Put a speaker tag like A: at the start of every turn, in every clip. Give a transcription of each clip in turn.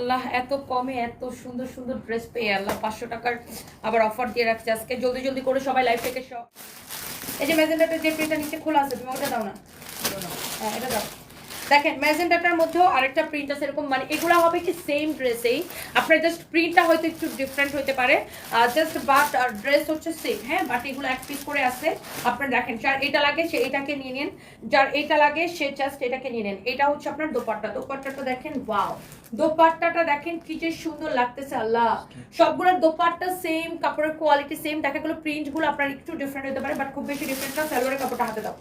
A: আল্লাহ এত কমে এত সুন্দর সুন্দর ড্রেস পেয়ে আল্লাহ পাঁচশো টাকার আবার অফার দিয়ে রাখছে। আজকে জলদি জলদি করে সবাই লাইভ থেকে সব এই যে ম্যাজেন্ডাটা যে প্রিন্টটা নিচে খোলা আছে, তুমি ওটা দাও না। হ্যাঁ এটা দাও। দেখেন ম্যাজেন্ডাটার মধ্যেও আরেকটা প্রিন্ট আছে এরকম মানে এগুলো হবে কি সেম ড্রেসেই আপনার জাস্ট প্রিন্টটা হয়তো একটু ডিফারেন্ট হতে পারে। জাস্ট বাট ড্রেস হচ্ছে সেম হ্যাঁ বাট এগুলো এক পিস করে আছে। আপনার দেখেন, যার এটা লাগে সে এটাকে নিয়ে নেন, যার এটা লাগে সে জাস্ট এটাকে নিয়ে নেন। এটা হচ্ছে আপনার দোপাট্টা। দোপাট্টাটা দেখেন ওয়াও দোপাট্টাটা দেখেন কি যে সুন্দর লাগতেছে আল্লাহ। সবগুলোর দোপাট্টা সেম কাপড়ের কোয়ালিটি সেম দেখা গেলো প্রিন্টগুলো আপনার একটু ডিফারেন্ট হতে পারে বাট খুব বেশি ডিফারেন্ট না সালোয়ারের কাপড়টা হাতে দাও।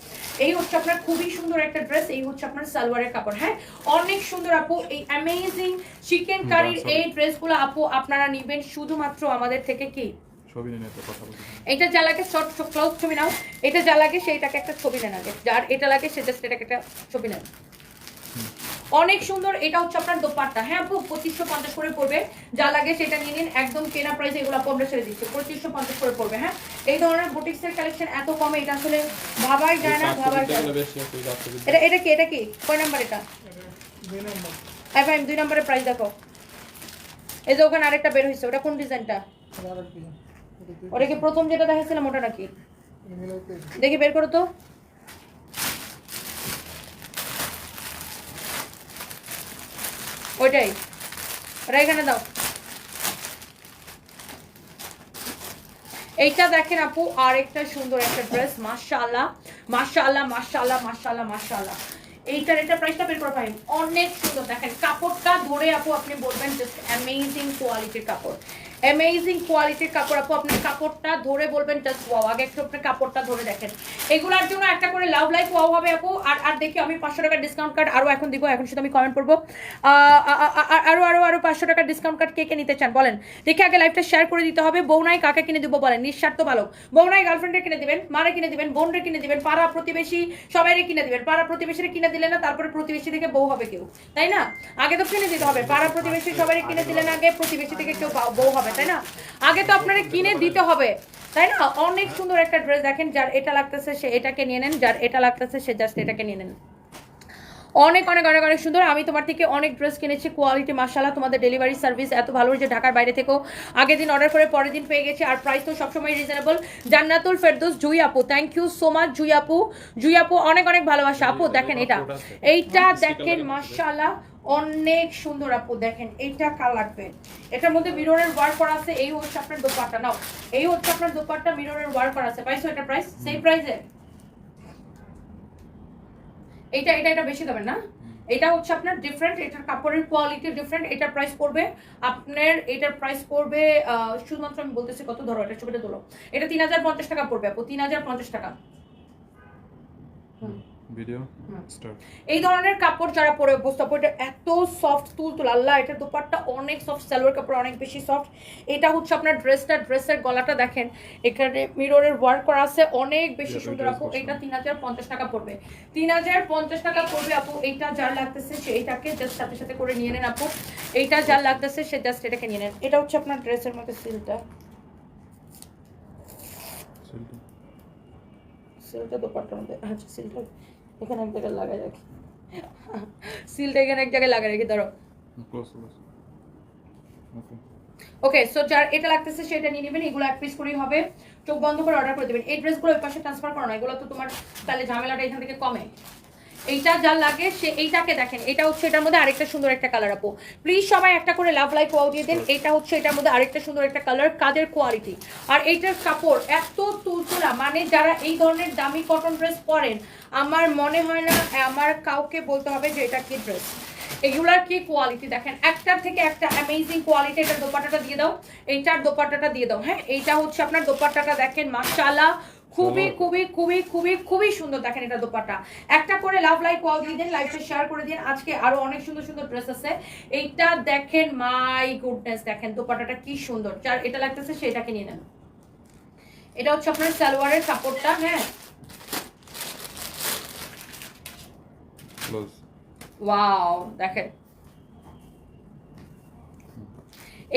A: এই হচ্ছে আপনার খুবই সুন্দর একটা ড্রেস এই হচ্ছে আপনার সালোয়ারের কাপড় হ্যাঁ? অনেক সুন্দর আপু এই অ্যামেজিং চিকেন কারির এই ড্রেসগুলো আপু আপনারা নিবেন শুধুমাত্র আমাদের থেকে কি?
B: ছবি নিয়ে কথা বলতে
A: এটা যা লাগে শর্ট ক্লোজ ছবি নাও। এটা যা লাগে সেইটাকে একটা ছবি নেন আগে যার এটা লাগে সে জাস্ট এটাকে একটা ছবি নেন অনেক সুন্দর এটা হচ্ছে আপনার দোপাট্টা। হ্যাঁ আপু পঁচিশশো পঞ্চাশ করে পড়বে। যা লাগে সেটা নিয়ে নিন। একদম কেনা প্রাইস এগুলো পনেরো ছেড়ে দিচ্ছে। পঁচিশশো পঞ্চাশ করে পড়বে হ্যাঁ? এই ধরনের বুটিক্সের কালেকশন এত কমে এটা আসলে ভাবাই যায় না ভাবাই যায় এটা এটা কি এটা কি? কয় নাম্বার এটা? হ্যাঁ ভাই দুই নম্বরের প্রাইস দেখো। এই যে ওখানে আরেকটা বের হয়েছে ওটা কোন ডিজাইনটা? ওটা কি প্রথম যেটা দেখাচ্ছিলাম ওটা নাকি? দেখি বের করো তো। ওইটাই। ওটা এখানে দাও। এইটা দেখেন আপু আর একটা সুন্দর একটা ড্রেস মাশাআল্লাহ মাশাআল্লাহ মাশাআল্লাহ মাশাআল্লাহ মাশাআল্লাহ। এইটার এটা প্রাইসটা বের করে পাই অনেক সুন্দর। দেখেন, কাপড়টা ধরে আপু আপনি বলবেন জাস্ট অ্যামেজিং কোয়ালিটির কাপড়। অ্যামেজিং কোয়ালিটির কাপড় আপু আপনি কাপড়টা ধরে বলবেন জাস্ট ওয়াও আগে একটু আপনি কাপড়টা ধরে দেখেন। এগুলার জন্য একটা করে লাভ লাইফ ওয়াও হবে আপু আর আর দেখি আমি পাঁচশো টাকার ডিসকাউন্ট কার্ড আরও এখন দিব এখন শুধু আমি কমেন্ট করব। আহ, আ- আ- আ- আরও আরও আরও পাঁচশো টাকার ডিসকাউন্ট কার্ড কে কে নিতে চান বলেন। দেখি আগে লাইভটা শেয়ার করে দিতে হবে। বৌনাই কাকে কিনে দিব বলেন? নিঃস্বার্থ ভালো বৌনাই গার্লফ্রেন্ডে কিনে দিবেন মারে কিনে দিবেন বোনরে কিনে দিবেন পাড়া প্রতিবেশী সবাইরে কিনে দিবেন। পাড়া প্রতিবেশীরা কিনে দিলে না তারপরে প্রতিবেশী থেকে বউ হবে কেউ। তাই না? আগে তো কিনে দিতে হবে। পাড়া প্রতিবেশী সবাই কিনে দিলেন আগে প্রতিবেশী থেকে কেউ বউ হবে তাই না আগে তো আপনারা কিনে দিতে হবে তাই না অনেক সুন্দর একটা ড্রেস দেখেন যার এটা লাগতেছে সে এটাকে নিয়ে নেন যার এটা লাগতেছে সে জাস্ট এটাকে নিয়ে নেন অনেক অনেক অনেক অনেক সুন্দর আমি তোমার থেকে অনেক ড্রেস কিনেছি কোয়ালিটি মাসালা তোমাদের ডেলিভারি সার্ভিস এত ভালো যে ঢাকার বাইরে থেকেও আগের দিন অর্ডার করে পরের দিন পেয়ে গেছি আর প্রাইস তো সবসময় রিজনেবল জান্নাতুল ফেরদৌস জুই আপু thank you so much Jui আপু জুই আপু অনেক অনেক ভালোবাসা আপু দেখেন এটা এইটা দেখেন মাসালা অনেক সুন্দর আপু দেখেন এইটা কার লাগবে? এটার মধ্যে মিররের ওয়ার্ক করা আছে এই হচ্ছে আপনার দোপাট্টা। নাও এই হচ্ছে আপনার দোপাট্টা মিররের ওয়ার্ক করা আছে। পাইছো এটা প্রাইস সেই প্রাইসে এটা এটা এটা বেশি দেবেন না? এটা হচ্ছে আপনার ডিফারেন্ট এটার কাপড়ের কোয়ালিটি ডিফারেন্ট এটার প্রাইস পড়বে আপনার এটার প্রাইস পড়বে আহ, শুধুমাত্র আমি বলতেছি কত ধরো এটা ছবিটা তোলো। এটা তিন হাজার পঞ্চাশ টাকা পড়বে আপু তিন হাজার পঞ্চাশ টাকা। হুম।
B: ভিডিও স্টার্ট
A: এই ধরনের কাপড় যারা পরে অভ্যস্ত এটা এত সফট তুল তুল আল্লাহ এটা দোপাট্টা অনেক সফট সালোয়ার কাপড় অনেক বেশি সফট এটা হচ্ছে আপনার ড্রেসটা ড্রেসের গলাটা দেখেন এখানে মিররের ওয়ার্ক করা আছে অনেক বেশি সুন্দর আপু এটা তিন হাজার পঞ্চাশ টাকা পড়বে। তিন হাজার পঞ্চাশ টাকা পড়বে আপু এইটা যার লাগতেছে সে এইটাকে জাস্ট সাথে সাথে করে নিয়ে নেন আপু। এইটা যার লাগতেছে সে জাস্ট এটাকে নিয়ে নেন। এটা হচ্ছে আপনার ড্রেসের মধ্যে সিলটা সিলটা দোপাট্টার মধ্যে আচ্ছা সিলটা এখানে এক জায়গায় লাগাই রাখি। সিলটা এখানে এক জায়গায় লাগাই রাখি ধরো।
B: ওকে
A: সো যার এটা লাগতেছে সেটা নিয়ে নেবেন এগুলো এক পিস করেই হবে। চোখ বন্ধ করে অর্ডার করে দেবেন। এই ড্রেসগুলো ওই পাশে ট্রান্সফার করো না এগুলো তো তোমার তাহলে ঝামেলাটা এখান থেকে কমে। এইটা যার লাগে, সে এইটাকে দেখেন, এটা হচ্ছে এটার মধ্যে আরেকটা সুন্দর একটা কালার আপু। প্লিজ সবাই একটা করে লাভ লাইক ওয়াও দিয়ে দেন, এটা হচ্ছে এটার মধ্যে আরেকটা সুন্দর একটা কালার কাজের কোয়ালিটি আর এইটার কাপড় এত তুলতুলা মানে যারা এই ধরনের দামি কটন ড্রেস পরেন, আমার মনে হয় না, আমার কাউকে বলতে হবে যে এটা কি ড্রেস এগুলার কি কোয়ালিটি দেখেন, একটার থেকে একটা অ্যামেজিং কোয়ালিটি এটার দোপাট্টাটা দিয়ে দাও, এইটার দোপাট্টাটা দিয়ে দাও হ্যাঁ? এইটা হচ্ছে আপনার দোপাট্টাটা, দেখেন, মাশাআল্লাহ খুবই খুবই খুবই খুবই খুবই সুন্দর দেখেন এটা দোপাটা একটা করে লাভ লাইক ওয়াও দিয়ে দিন লাইভটা শেয়ার করে দিন। আজকে আরও অনেক সুন্দর সুন্দর ড্রেস আছে। এইটা দেখেন মাই গুডনেস দেখেন দোপাটাটা কি সুন্দর। যার এটা লাগতেছে সেটাকে নিয়ে নেন। এটা হচ্ছে আপনার সালোয়ারের কাপড়টা হ্যাঁ। ওয়াও দেখেন।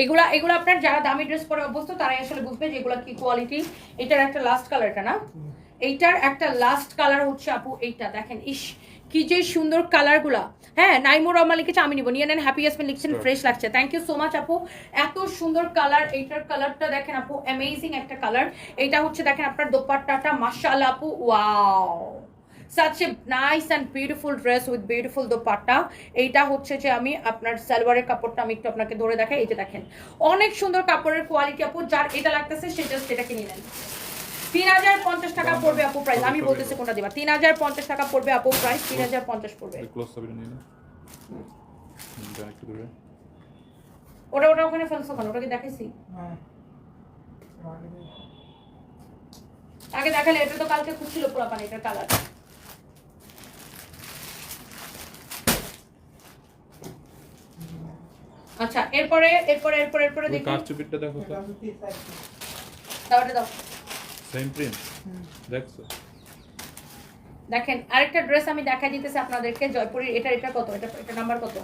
A: এগুলা এগুলো আপনার যারা দামি ড্রেস পরে অভ্যস্ত তারাই আসলে বুঝবে যে এগুলা কি কোয়ালিটি এটার একটা লাস্ট কালার এটা না? এইটার একটা লাস্ট কালার হচ্ছে আপু এইটা দেখেন ইস কি যে সুন্দর কালারগুলা হ্যাঁ নাইমুর রহমান লিখেছে আমি নিব। নিয়ে নেন হ্যাপি ইয়াসমিন লিখছেন ফ্রেশ লাগছে। থ্যাংক ইউ সো মাচ আপু। এত সুন্দর কালার এইটার কালারটা দেখেন আপু অ্যামেজিং একটা কালার এটা হচ্ছে দেখেন আপনার দোপাট্টাটা মাশাআল্লাহ আপু wow such a nice and beautiful dress with beautiful dupatta এইটা হচ্ছে যে আমি আপনার সালোয়ারের কাপড়টা আমি একটু আপনাকে ধরে দেখাই। এই যে দেখেন অনেক সুন্দর কাপড়ের কোয়ালিটি আপু। যার এটা লাগতেছে সে জাস্ট এটা কিনে নেন। তিন হাজার পঞ্চাশ টাকা পড়বে আপু প্রাইস আমি বলতেছি কোনটা দিবা? তিন হাজার পঞ্চাশ টাকা পড়বে আপু প্রাইস তিন হাজার পঞ্চাশ পড়বে।
B: নিয়ে
A: ওটা ওটা ওখানে ফেলছো কেন? ওটাকে দেখেছি আগে দেখালে এটা তো কালকে খুঁজছিল পুরো পানি এটার কালার আচ্ছা এরপরে এরপরে এরপরে এরপরে দেখি।
B: কারচুপিটা দেখো তো।
A: দাও এটা দাও।
B: সেম প্রিন্ট দেখছ?
A: দেখেন আরেকটা ড্রেস আমি দেখা দিতেছি আপনাদেরকে জয়পুরের এটা এটা কত? এটা এটা নাম্বার কত?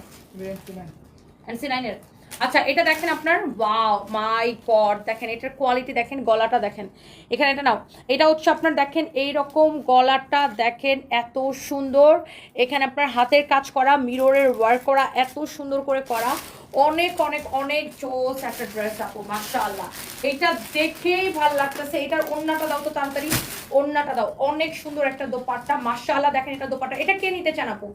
A: এনসি নাইনের আচ্ছা এটা দেখেন আপনার ওয়াও মাই গড দেখেন এটার কোয়ালিটি দেখেন গলাটা দেখেন। এখানে এটা নাও। এটা হচ্ছে আপনার দেখেন এই রকম গলাটা দেখেন এত সুন্দর। এখানে আপনার হাতের কাজ করা মিররের ওয়ার্ক করা এত সুন্দর করে করা। অনেক অনেক অনেক জোস একটা ড্রেস আপু মাশাআল্লাহ। এটা দেখেই ভালো লাগতেছে। এটার ওন্নাটা দাও তো তাড়াতাড়ি। ওন্নাটা দাও। অনেক সুন্দর একটা দোপাট্টা, মাশাআল্লাহ। দেখেন এটা দোপাট্টা। এটা কে নিতে চান আপু?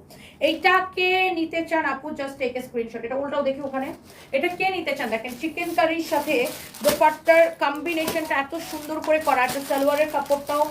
A: এইটা কে নিতে চান আপু? জাস্ট টেক স্ক্রিনশট এটা উল্টাও দেখি ওখানে। এটা কে নিতে চান? দেখেন চিকেন কারির সাথে দোপাট্টার কম্বিনেশনটা এত সুন্দর করে করা। একটা সালোয়ারের কাপড়টাও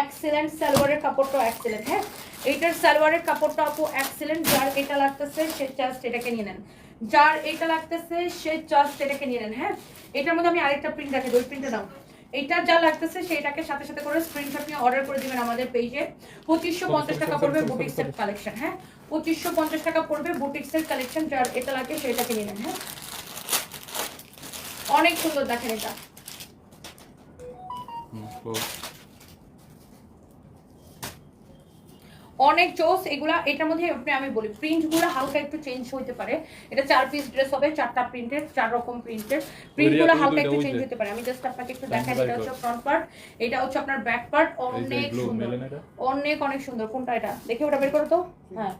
A: এক্সেলেন্ট সালোয়ারের কাপড়টাও এক্সেলেন্ট হ্যাঁ? এইটার সালোয়ারের কাপড়টা আপু এক্সেলেন্ট যার এটা লাগতেছে, সে জাস্ট এটাকে নিয়ে নেন। যার এটা লাগতেছে সে জাস্ট এটাকে নিয়ে নেন হ্যাঁ? এটার মধ্যে আমি আরেকটা প্রিন্ট রাখি ওই প্রিন্টে দাও। এটা যা লাগতেছে সেটাকে সাথে সাথে করে স্ক্রিনশট নিয়ে অর্ডার করে দিবেন আমাদের পেজে পঁচিশশো পঞ্চাশ টাকা পড়বে বুটিক্সের কালেকশন হ্যাঁ? পঁচিশশো পঞ্চাশ টাকা পড়বে বুটিক্সের কালেকশন যার এটা লাগে সেটাকে নিয়ে নেন হ্যাঁ? অনেক সুন্দর দেখেন এটা
B: হুম ক্লোজ
A: অনেক চোস এগুলা এটার মধ্যে আপনি আমি বলি প্রিন্টগুলো হালকা একটু চেঞ্জ হইতে পারে। এটা চার পিস ড্রেস হবে চারটা প্রিন্টের চার রকম প্রিন্টের প্রিন্টগুলো
B: গুলো
A: হালকা একটু চেঞ্জ
B: হইতে
A: হতে পারে। আমি জাস্ট আপনাকে একটু দেখাই এটা হচ্ছে ফ্রন্ট পার্ট এটা হচ্ছে আপনার ব্যাক পার্ট অনেক সুন্দর। অনেক অনেক সুন্দর। কোনটা এটা? দেখে ওটা বের করো তো। হ্যাঁ।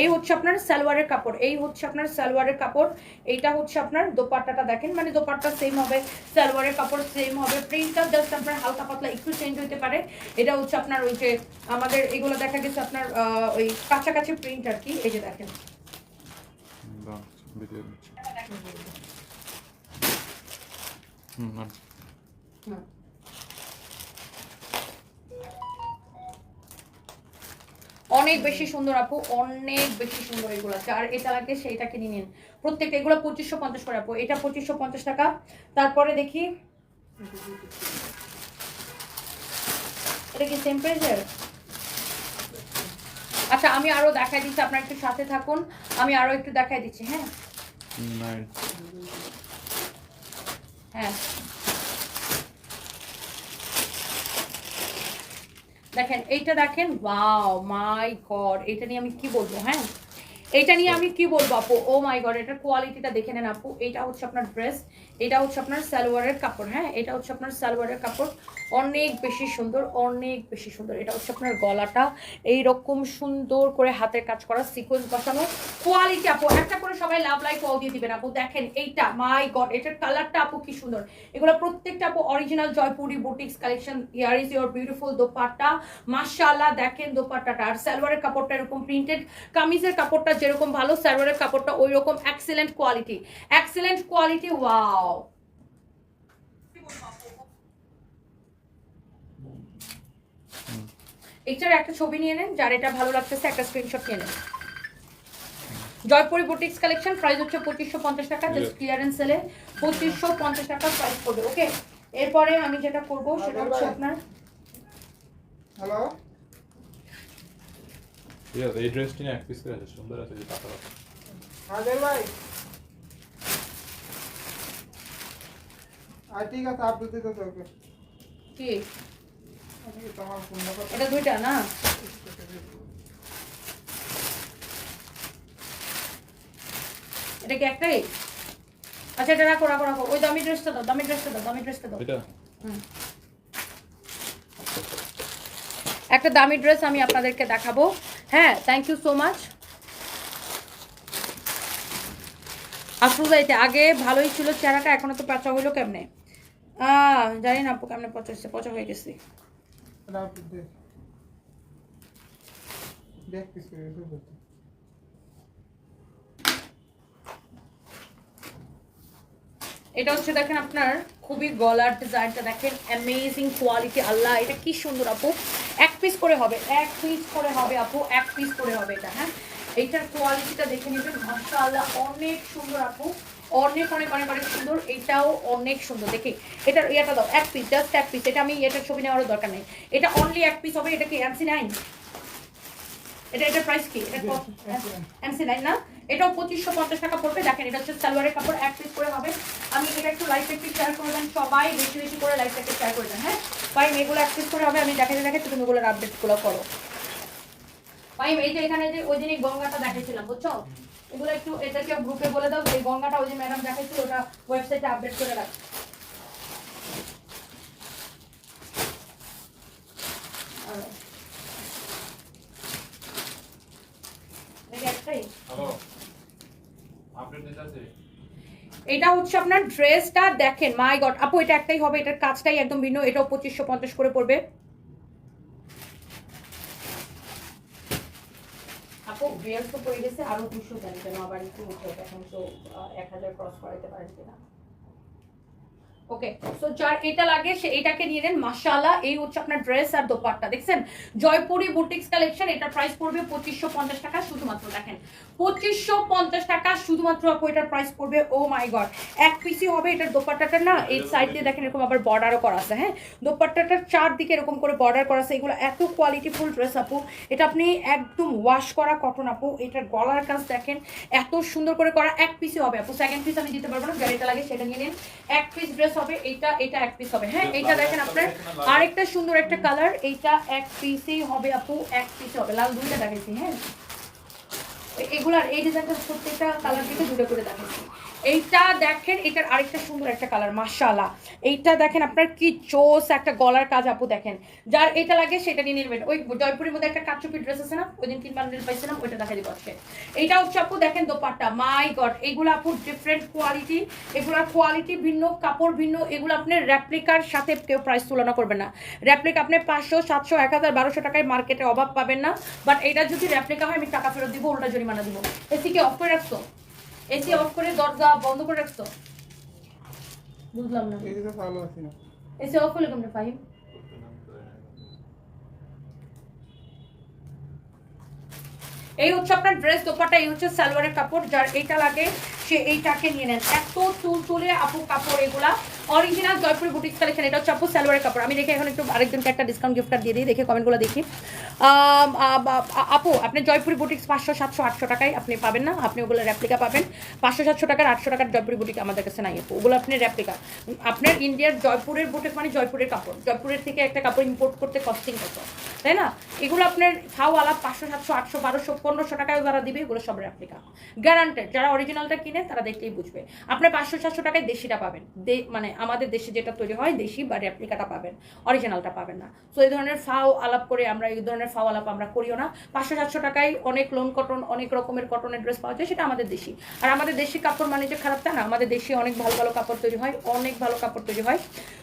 A: এই হচ্ছে আপনার সালোয়ারের কাপড় এই হচ্ছে আপনার সালোয়ারের কাপড় এইটা হচ্ছে আপনার দোপাট্টাটা দেখেন মানে দোপাট্টা সেম হবে সালোয়ারের কাপড় সেম হবে প্রিন্টটা জাস্ট আপনার হালকা পাতলা একটু চেঞ্জ হতে পারে এটা হচ্ছে আপনার ওই যে আমাদের এগুলো দেখা গেছে আপনার আহ, ওই কাছাকাছি প্রিন্ট আর কি এই যে দেখেন।
B: হুম,
A: অনেক বেশি সুন্দর আপু অনেক বেশি সুন্দর এগুলো আছে। আর এটা লাগে সেইটাকে নিয়ে নিন। প্রত্যেকটা এগুলো পঁচিশশো পঞ্চাশ করে আপু। এটা পঁচিশশো পঞ্চাশ টাকা। তারপরে দেখি। এটা কি সেম প্রাইসের আচ্ছা আমি আরও দেখাই দিচ্ছি আপনার একটু সাথে থাকুন। আমি আরও একটু দেখাই দিচ্ছি হ্যাঁ? হ্যাঁ। দেখেন, এইটা দেখেন ওয়াও মাই গড এটা নিয়ে আমি কি বলব হ্যাঁ? এটা নিয়ে আমি কি বলব, আপু? ও মাই গড এটার কোয়ালিটিটা দেখে নেন আপু। এটা হচ্ছে আপনার ড্রেস এটা হচ্ছে আপনার সালোয়ারের কাপড় হ্যাঁ? এটা হচ্ছে আপনার সালোয়ারের কাপড়। অনেক বেশি সুন্দর, অনেক বেশি সুন্দর। এটা হচ্ছে আপনার গলাটা। এই রকম সুন্দর করে হাতের কাজ করা সিকোয়েন্স বসানো। কোয়ালিটি আপু, একটা করে সবাই লাভ লাইক ওয়াও দিয়ে দিবেন। আপু, দেখেন এইটা মাই গড এটার কালারটা আপু কি সুন্দর। এগুলো প্রত্যেকটা আপু original Jaipuri boutiques collection here is your beautiful dupatta. মাশাআল্লাহ, দেখেন দোপাট্টাটা। আর সালোয়ারের কাপড়টা এরকম প্রিন্টেড কামিজের কাপড়টা যেরকম ভালো, সালোয়ারের কাপড়টা ওই রকম excellent quality excellent quality wow এটার একটা ছবি নিয়ে নেন যার এটা ভালো লাগতেছে একটা স্ক্রিনশট নিয়ে নেন। জয়পুরি বুটিক্স কালেকশন প্রাইস হচ্ছে পঁচিশশো পঞ্চাশ টাকা জাস্ট ক্লিয়ারেন্স সেলে পঁচিশশো পঞ্চাশ টাকা প্রাইস পড়বে ওকে এরপরে আমি যেটা করব সেটা হচ্ছে আপনার
C: হ্যালো
B: ঠিক আছে এই ড্রেসটি এক পিস করে আছে সুন্দর আছে যে পাতা পাতা।
C: ভাই। আর ঠিক আছে আপনি দিতে
A: কি? দুইটা না? এটা কি একটাই? আচ্ছা এটা রাখো রাখো রাখো। ওই দামি ড্রেসটা দাও দামি ড্রেসটা দাও দামি ড্রেসটা দাও। একটা দামি ড্রেস আমি আপনাদেরকে দেখাবো। হ্যাঁ থ্যাংক ইউ সো মাচ আফরোজাইতে আগে ভালোই ছিল চেহারাটা এখনও তো পচা হইল কেমনে? আহ, জানি না আপু কেমনে পচা পচা হয়ে গেছি। এটা হচ্ছে দেখেন আপনার খুবই গলার ডিজাইনটা দেখেন অ্যামেজিং কোয়ালিটি আল্লাহ, এটা কি সুন্দর আপু। এক পিস করে হবে, এক পিস করে হবে আপু, এক পিস করে হবে এটা হ্যাঁ? এইটার কোয়ালিটিটা দেখে নেবেন মাসা আল্লাহ অনেক সুন্দর আপু। অনেক অনেক অনেক অনেক সুন্দর। এটাও অনেক সুন্দর। দেখি এটার ইয়েটা দাও এক পিস জাস্ট এক পিস এটা আমি এটার ছবি নেওয়ারও দরকার নেই। এটা অনলি এক পিস হবে এটা কি এমসি নাইন এটা এটার প্রাইস কি? এটা এমসি নাইন না? এটাও পঁচিশশো পঞ্চাশ টাকা পড়বে। দেখেন এটা হচ্ছে সালোয়ারের কাপড় এক পিস করে হবে। আমি এটা একটু লাইফ একটু শেয়ার করে দেন। সবাই বেশি বেশি করে লাইফটাকে শেয়ার করে দেন হ্যাঁ? ভাই এগুলো এক পিস করে হবে। আমি দেখাতে দেখাতে তুমি এগুলোর আপডেটগুলো করো। ভাই এই যে এখানে যে ওই দিনই গঙ্গাটা দেখাইছিলাম বুঝছ? এগুলো একটু এটাকে গ্রুপে বলে দাও যে এই গঙ্গাটা ওই যে ম্যাডাম দেখাইছিল ওটা ওয়েবসাইটে আপডেট করে রাখ। দেখি একটাই
B: হ্যালো আপডেট দিতেছে
A: এটা হচ্ছে আপনার ড্রেসটা দেখেন মাই গড আপু এটা একটাই হবে এটার কাজটাই একদম ভিন্ন এটাও পঁচিশশো পঞ্চাশ করে পড়বে। আপু ড্রেস তো পড়ে গেছে, আরও দুশো দেন কেন আবার একটু উঠে এখন তো এক হাজার ক্রস করাইতে পারেন কিনা। ওকে সো যার এটা লাগে সে এটাকে নিয়ে নেন মাশাআল্লাহ এই হচ্ছে আপনার ড্রেস আর দোপাট্টা। দেখছেন? জয়পুরি বুটিক্স কালেকশন এটার প্রাইস পড়বে পঁচিশশো পঞ্চাশ টাকা শুধুমাত্র দেখেন। পঁচিশশো পঞ্চাশ টাকা শুধুমাত্র আপু এটার প্রাইস পড়বে ও মাই গড এক পিসি হবে এটার দোপাট্টাটা না এই সাইড দিয়ে দেখেন এরকম আবার বর্ডারও করা আছে হ্যাঁ? দোপাট্টাটার চারদিকে এরকম করে বর্ডার করা আছে এগুলো এত কোয়ালিটিফুল ড্রেস আপু। এটা আপনি একদম ওয়াশ করা কটন আপু এটার গলার কাজ দেখেন এত সুন্দর করে করা এক পিসি হবে আপু। সেকেন্ড পিস আমি দিতে পারব না যেটা লাগে সেটা নিয়ে নিন। এক পিস ড্রেস হবে এটা এটা এক পিস হবে। হ্যাঁ এইটা দেখেন আপনার। আরেকটা সুন্দর একটা কালার এইটা এক পিসেই হবে আপু এক পিস হবে। লাল দুইটা দেখাইছি হ্যাঁ। এগুলার এই ডিজাইনটা প্রত্যেকটা কালার থেকে দুটো করে দেখাচ্ছি এইটা দেখেন, এটার আরেকটা সুন্দর একটা কালার মাশাআল্লাহ। এইটা দেখেন, আপনার কি চোস, একটা গলার কাজ আপু দেখেন। যার এটা লাগে সেটা নিয়ে নেবেন। ওই জয়পুরের মধ্যে একটা কাচুপি ড্রেস আছে না, ওই দিন তিন বান্ডেল পাইছিলাম, ওইটা দেখা দিব আজকে। এইটা হচ্ছে আপু দেখেন দোপাট্টা। মাই গড এগুলো আপু ডিফারেন্ট কোয়ালিটি এগুলোর কোয়ালিটি ভিন্ন, কাপড় ভিন্ন, এগুলো আপনি র্যাপ্লিকার সাথে কেউ প্রাইস তুলনা করবেন না। র্যাপ্লিকা আপনি পাঁচশো, সাতশো, এক হাজার, বারোশো টাকায় মার্কেটে অভাব পাবেন না। বাট এটা যদি র্যাপ্লিকা হয়, আমি টাকা ফেরত দিব, উল্টা জরিমানা দিব। এসি কি অফ করে রাখছো? এসি অফ করে দরজা বন্ধ করে রাখছো। বুঝলাম না। এসি অফ করলে কেমনে ফাহিম এই হচ্ছে আপনার ড্রেস দোপাটা এই হচ্ছে সালোয়ারের কাপড়, যার এইটা লাগে, সে এইটাকে নিয়ে নেন। এত চুল তুলে আপু কাপড় এগুলা। অরিজিনাল জয়পুরি বুটিক কালেকশন এটা হচ্ছে আপু সালোয়ারের কাপড়। আমি দেখে এখন একটু আরেকজনকে একটা ডিসকাউন্ট গিফট কার্ড দিয়ে দিই, দেখে কমেন্টগুলো দেখি। আপু, আপনি জয়পুরি বুটিক্স পাঁচশো, সাতশো, আটশো টাকায় আপনি পাবেন না? আপনি ওগুলো রেপ্লিকা পাবেন। পাঁচশো, সাতশো টাকার, আটশো টাকার জয়পুরি বুটিক আমাদের কাছে নাই আপু। ওগুলো আপনি রেপ্লিকা আপনার ইন্ডিয়ার জয়পুরের বুটিক মানে জয়পুরের কাপড়। জয়পুরের থেকে একটা কাপড় ইম্পোর্ট করতে কস্টিং কত? তাই না? এগুলো আপনার ফাও আলাপ পাঁচশো সাতশো আটশো বারোশো পনেরোশো টাকায় যারা দিবে এগুলো সব রেপ্লিকা গ্যারান্টেড যারা অরিজিনালটা কিনে তারা দেখলেই বুঝবে। আপনার পাঁচশো সাতশো টাকায় দেশিটা পাবেন। মানে আমাদের দেশে যেটা তৈরি হয় দেশি বা রেপ্লিকাটা পাবেন। অরিজিনালটা পাবেন না। তো এই ধরনের ফাও আলাপ করে আমরা এই ধরনের ফাও আলাপ আমরা করিও না। পাঁচশো সাতশো টাকায় অনেক লোন কটন অনেক রকমের কটনের ড্রেস পাওয়া যায় সেটা আমাদের দেশি। আর আমাদের দেশি কাপড় মানে যে খারাপ তা না? আমাদের দেশে অনেক ভালো ভালো কাপড় তৈরি হয় অনেক ভালো কাপড় তৈরি হয়।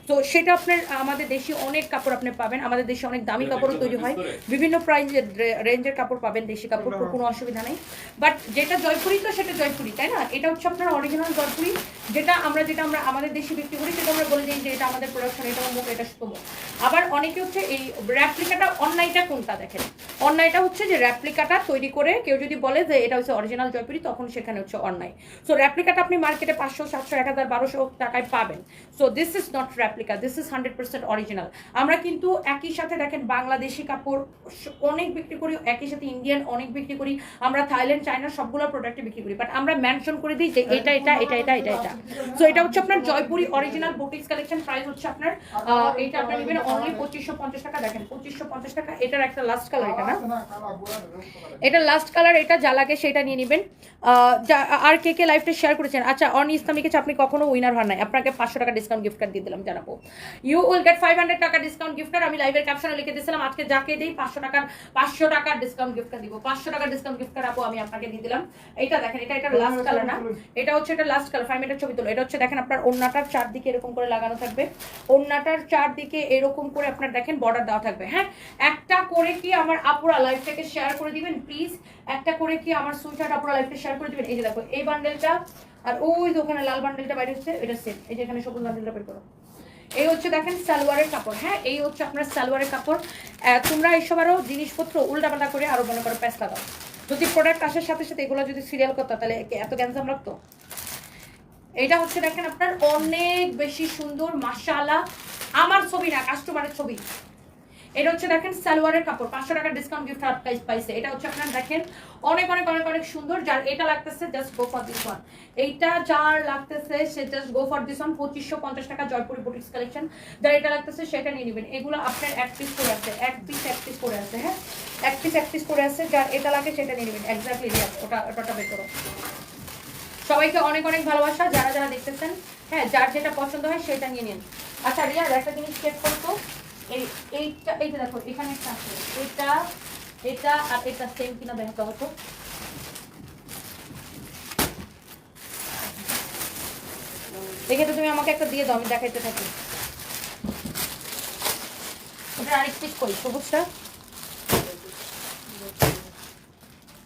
A: তো সেটা আপনার আমাদের দেশে অনেক কাপড় আপনি পাবেন। আমাদের দেশে অনেক দামি কাপড়ও তৈরি হয়। বিভিন্ন প্রাইস রেঞ্জের কাপড় পাবেন দেশি কাপড় কোনো অসুবিধা নেই। বাট যেটা জয়পুরি তো সেটা জয়পুরি তাই না? এটা হচ্ছে আপনার অরিজিনাল জয়পুরি। যেটা আমরা যেটা আমরা আমাদের দেশে বিক্রি করি সেটা আমরা বলে দিই যে এটা আমাদের প্রোডাকশন এটা অমুক এটা সুতমুক আবার অনেকে হচ্ছে এই র্যাপ্লিকাটা অন্যায়টা কোনটা দেখেন? অন্যায়টা হচ্ছে যে র্যাপ্লিকাটা তৈরি করে কেউ যদি বলে যে এটা হচ্ছে অরিজিনাল জয়পুরি তখন সেখানে হচ্ছে অন্যায়। সো র্যাপ্লিকাটা আপনি মার্কেটে পাঁচশো সাতশো এক হাজার বারোশো টাকায় পাবেন। So this is not replica this is hundred percent original আমরা কিন্তু একই সাথে দেখেন বাংলাদেশি কাপড় অনেক বিক্রি করি একই সাথে ইন্ডিয়ান অনেক বিক্রি করি আমরা থাইল্যান্ড চায়না সবগুলো প্রোডাক্টে বিক্রি করি। বাট আমরা মেনশন করে দিই যে এটা এটা এটা এটা এটা এটা। সো এটা হচ্ছে আপনার Jaipuri original boutiques collection price হচ্ছে আপনার আহ, এটা আপনি নেবেন অনলি পঁচিশশো পঞ্চাশ টাকা। দেখেন পঁচিশশো পঞ্চাশ টাকা এটার একটা লাস্ট কালার এটা। না? এটা লাস্ট কালার এটা যা লাগে সেটা নিয়ে নেবেন। আর কে কে লাইভটা শেয়ার করেছেন? আচ্ছা অন ইসলামিকে আপনি কখনো উইনার হন নাই। আপনাকে পাঁচশো টাকা ডিসকাউন্ট গিফট কার্ড দিয়ে দিলাম, জানাব। You will get five hundred টাকা ডিসকাউন্ট গিফট কার্ড আমি লাইভের ক্যাপশনে লিখে দিয়েছিলাম, আজকে যাকে দিই পাঁচশো টাকার পাঁচশো টাকার ডিসকাউন্ট গিফট কার্ড দিব। পাঁচশো টাকার ডিসকাউন্ট গিফট কার্ড আপু, আমি আপনাকে দিয়ে দিলাম। এইটা দেখেন, এটা এটা লাস্ট কালার না? এটা হচ্ছে, এটা লাস্ট কালার ফাইভ মিনিটের ছবি তোলো। এটা হচ্ছে, দেখেন আপনার ওন্নাটার চারদিকে এরকম করে লাগানো থাকবে। ওন্নাটার চারদিকে এরকম করে আপনার দেখেন বর্ডার দেওয়া থাকবে হ্যাঁ? একটা করে কি আমার আপুরা লাইভটাকে শেয়ার করে দিবেন প্লিজ একটা করে কি আমার সুইটার আপুরা লাইভটা শেয়ার করে দিবেন? এই যে দেখো, এই বান্ডেলটা আর ওই যে ওখানে লাল বান্ডেলটা বাইরে হচ্ছে, এটা সেম এই যে এখানে সবুজ বান্ডেলটা বের করো। এই হচ্ছে দেখেন সালোয়ারের কাপড় হ্যাঁ? এই হচ্ছে আপনার সালোয়ারের কাপড়। তোমরা এইসব আরও জিনিসপত্র উল্টাপাল্টা করে আরও মনে করো পেস্তা দাও। যদি প্রোডাক্ট আসার সাথে সাথে এগুলো যদি সিরিয়াল করতো, তাহলে এত গ্যাঞ্জাম লাগতো? এটা হচ্ছে দেখেন আপনার অনেক বেশি সুন্দর, মাশাআল্লাহ। আমার ছবি না কাস্টমারের ছবি। এটা হচ্ছে দেখেন সালোয়ারের কাপড়, পাঁচশো টাকার ডিসকাউন্ট গিফট প্রাইস পাইছে। এটা হচ্ছে আপনার দেখেন অনেক অনেক অনেক অনেক সুন্দর। যার এটা লাগতেছে just go for this one এইটা যার লাগতেছে, সে just go for this one পঁচিশশো পঞ্চাশ টাকা জয়পুরি বুটিক্স কালেকশন যার এটা লাগতেছে, সেটা নিয়ে নেবেন। এগুলো আপনার এক পিস করে আছে, এক পিস এক পিস করে আছে হ্যাঁ? এক পিস এক পিস করে আছে, যার এটা লাগে, সেটা নিয়ে নেবেন। এক্স্যাক্টলি ওটা ওটা বের করো। সবাইকে অনেক অনেক ভালোবাসা, যারা যারা দেখতেছেন হ্যাঁ যার যেটা পছন্দ হয়, সেটা নিয়ে নিন। আচ্ছা রিয়া একটা জিনিস চেক করতো এই, এইটা দেখো তুমি আমাকে একটা দিয়ে দাও, আমি দেখাইতে থাকি। ওটা আরেক পিস কই সবুজটা?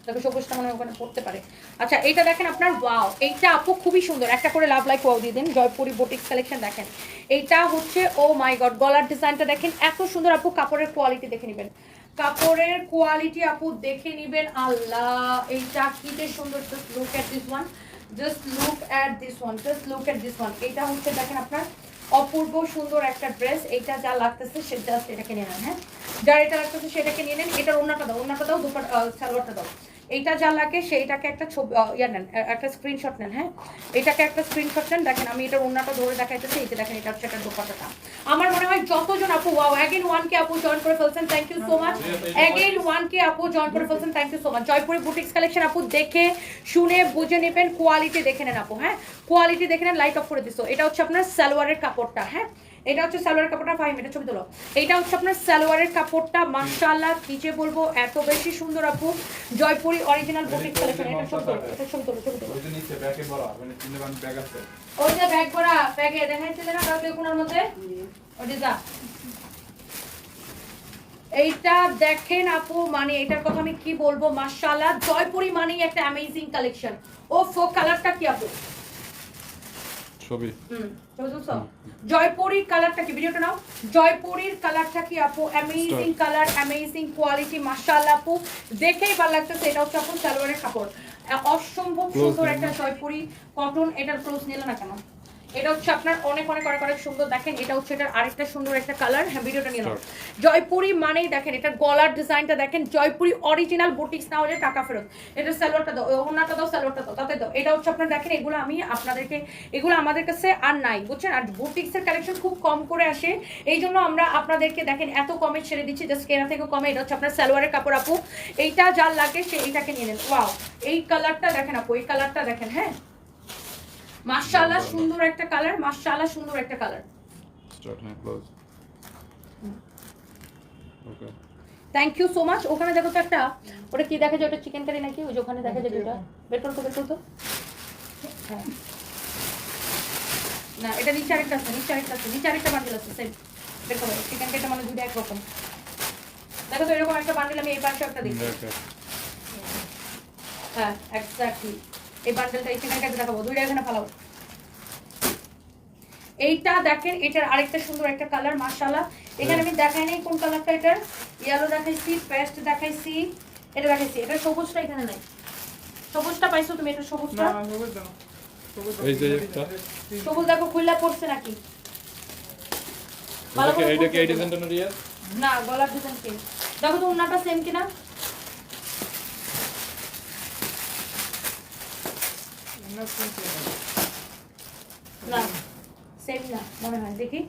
A: দেখো সবুজটা মনে ওখানে পড়তে পারে। আচ্ছা এইটা দেখেন আপনার ওয়াও এইটা আপু খুবই সুন্দর। একটা করে লাভ লাইক ওয়াও দিয়ে দিন, জয়পুরি বুটিক্স কালেকশন দেখেন। এইটা হচ্ছে ও মাই গড গলার ডিজাইনটা দেখেন, এত সুন্দর আপু, কাপড়ের কোয়ালিটি দেখে নেবেন। কাপড়ের কোয়ালিটি আপু দেখে নেবেন, আল্লাহ, এইটা যে সুন্দর just look at this one just look at this one just look at this one এটা হচ্ছে দেখেন আপনার, অপূর্ব সুন্দর একটা ড্রেস এইটা যা লাগতেছে সে জাস্ট এটাকে নিয়ে নেন হ্যাঁ? যার এটা লাগতেছে সেটাকে নিয়ে নেন, এটার ওনাটা দাও ওনাটা দাও দুপার সালোয়ারটা দাও। এইটা যা লাগে সেইটাকে একটা ছবি ইয়া নেন একটা স্ক্রিনশট নেন হ্যাঁ? এটাকে একটা স্ক্রিনশট নেন। দেখেন, আমি এটার অন্যটা ধরে দেখাইতেছি, এই যে দেখেন, এটা হচ্ছে একটা দোপাটাটা আমার মনে হয় যতজন আপু ওয়াও অ্যাগেন ওয়ান কে আপু জয়েন করে ফেলছেন thank you so much again one কে আপু জয়েন করে ফেলছেন thank you so much Jaipuri boutiques collection আপু দেখে, শুনে, বুঝে নেবেন কোয়ালিটি দেখে নেন আপু হ্যাঁ? কোয়ালিটি দেখে নেন লাইট অফ করে দিছো এটা হচ্ছে আপনার সালোয়ারের কাপড়টা হ্যাঁ? এটা হচ্ছে সালোয়ার কাপড়টা ফাইভ এটা ছবি তোলো। এইটা হচ্ছে আপনার সালোয়ারের কাপড়টা মাশাআল্লাহ কি যে বলব এত বেশি সুন্দর আপু। জয়পুরি অরিজিনাল বুটিক কালেকশন এটা ছবি তোলো এটা ছবি তোলো ছবি তোলো।
B: ওই যে নিচে ব্যাগে বড় মানে তিনটে ব্যাগ আছে।
A: ওই যে ব্যাগ ভরা ব্যাগে দেখাইছিলে না কালকে কোনার মধ্যে? ওটি যা এইটা দেখেন আপু মানে এটার কথা আমি কি বলব মাশাআল্লাহ জয়পুরি মানেই একটা অ্যামেজিং কালেকশন ও ফো কালারটা কি আপু?
B: ছবি।
A: হুম? জয়পুরীর কালারটা কি? ভিডিওটা নাও। জয়পুরীর কালারটা কি আপু? অ্যামেজিং কালার অ্যামেজিং কোয়ালিটি মাশাআল্লাহ আপু। দেখেই ভালো লাগতেছে। এটা হচ্ছে আপু সালোয়ারের কাপড়। অসম্ভব সুন্দর একটা। জয়পুরি কটন এটার ক্লোজ নিল না কেন? এটা হচ্ছে আপনার অনেক অনেক অনেক অনেক সুন্দর দেখেন। এটা হচ্ছে এটার আরেকটা সুন্দর একটা কালার হ্যাঁ ভিডিওটা নিয়ে জয়পুরি মানেই দেখেন এটা গলার ডিজাইনটা দেখেন। জয়পুরি অরিজিনাল বুটিক্স না হলে টাকা ফেরত। এটা সালোয়ারটা দাও ওনাটা দাও সালোয়ারটা দাও তাতে দাও। এটা হচ্ছে আপনার দেখেন এগুলো আমি আপনাদেরকে এগুলো আমাদের কাছে আর নাই বুঝছেন? আর বুটিক্সের কালেকশন খুব কম করে আসে। এই জন্য আমরা আপনাদেরকে দেখেন এত কমে ছেড়ে দিচ্ছি জাস্ট কেনা থেকে কমে। এটা হচ্ছে আপনার সালোয়ারের কাপড় আপু। এইটা যার লাগে সে এইটাকে নিয়ে নেন। ওয়াও এই কালারটা দেখেন আপু এই কালারটা দেখেন হ্যাঁ? মাশাআল্লাহ সুন্দর একটা কালার মাশাআল্লাহ সুন্দর একটা কালার।
B: স্টার্ট হ্যাঁ close okay
A: thank you so much ওখানে দেখো তো একটা ওটা কি দেখা যায়? ওটা চিকেন কারি নাকি? ওই যে ওখানে দেখা যায় যেটা। বের করো তো বের করো তো। হ্যাঁ। না এটা নিচে আরেকটা আছে নিচে আরেকটা আছে নিচে আরেকটা বান্ডেল আছে সেম বের করো চিকেন কারিটা মানে দুটো একরকম। দেখো তো এরকম একটা বান্ডেল আমি এই পাশে একটা দেখি হ্যাঁ এক্স্যাক্টলি এই বান্ডেলটা চিকেন কারি দেখাবো দুইটা এখানে ফালাও এইটা দেখেন এটার আরেকটা সুন্দর একটা কালার মাশাআল্লাহ। এখানে আমি দেখাই নাই কোন কালারটা এটার। ইয়েলো দেখাইছি পেস্ট দেখাইছি এটা দেখাইছি। এটা সবুজটা এখানে নাই। সবুজটা পাইছো তুমি এটা সবুজটা।
B: এই যে একটা।
A: সবুজ দেখো খুললা পড়ছে নাকি? ভালো করে
B: এইটা কি এই ডিজাইনটা না রিয়া
A: না গলার ডিজাইন সেম দেখো তো ওনাটা সেম কিনা?
C: না, তিনটে।
A: না সেম না মনে হয় দেখি